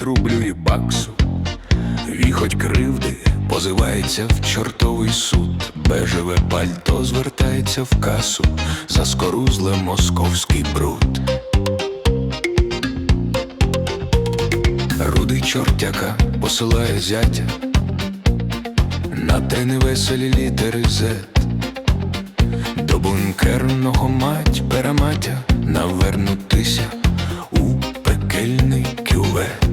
витрублює баксу, віхоть кривди позивається в чортовий суд, бежеве пальто звертається в касу, за скорузле московський бруд. Рудий чортяка посилає зятя, на те невеселі літери зет. До бункерного мать перематя навернутися у пекельний кювет.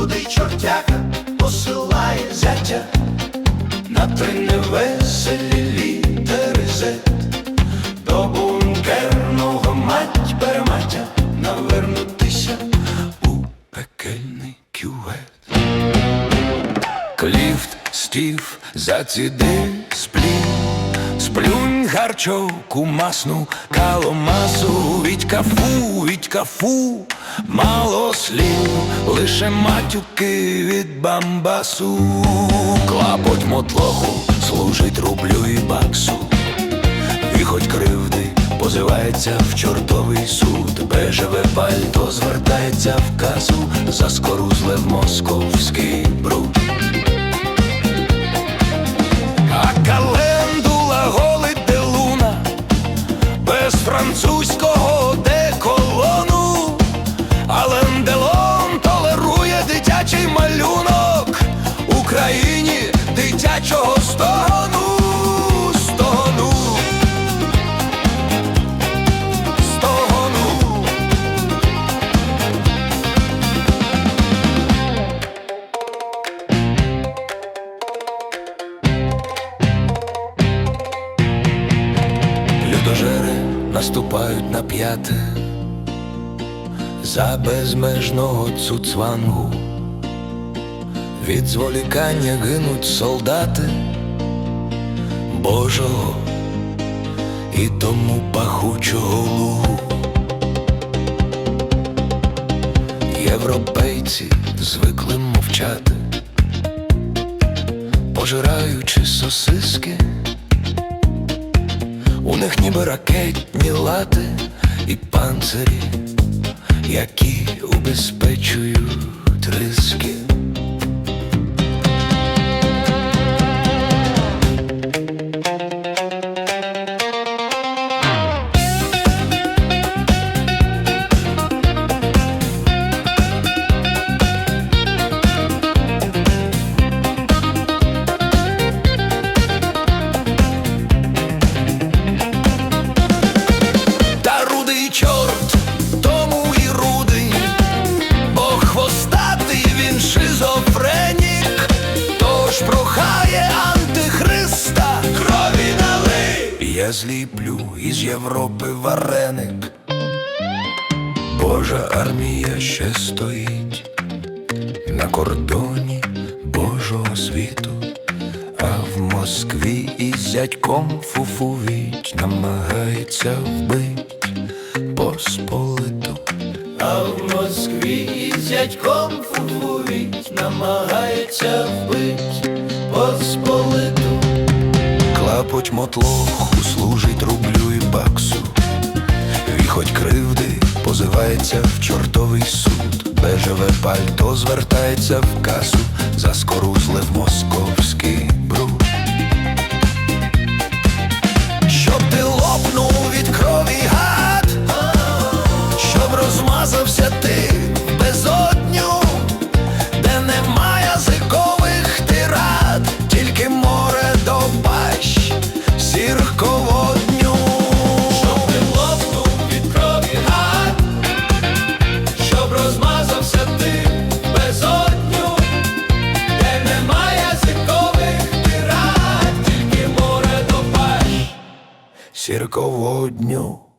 Рудий чортяка посилає зятя На три невеселі літери Z До бункерного мать перемаття Навернутися у пекельний кювет. Кліфт, стів, заціди, Сплюнь гарчовку масну, каломасу. Вітька фу, Вітька фу, мало слів. Лише матюки від бамбасу. Клапоть мотлоху, служить рублю і баксу. І хоч кривди позивається в чортовий суд, бежеве пальто звертається в касу, заскорузле в московський бруд. А календула дитячого стогону, стогону, стогону. Людожери наступають на п'яте за безмежного цуцвангу. Від зволікання гинуть солдати Божого і тому пахучого лугу. Європейці звикли мовчати, пожираючи сосиски. У них ніби ракетні лати і панцирі, які убезпечують риски. Зліплю із Європи вареник, Божа армія ще стоїть на кордоні Божого світу. А в Москві із зятьком фуфувіть намагається вбить посполиту. А в Москві із зятьком фуфувіть намагається вбить посполиту. Клапоть мотлоху служить рублю і баксу. Віхоть кривди позивається в чортовий суд. Бежеве пальто звертається в касу, заскорузле в московський тират, тільки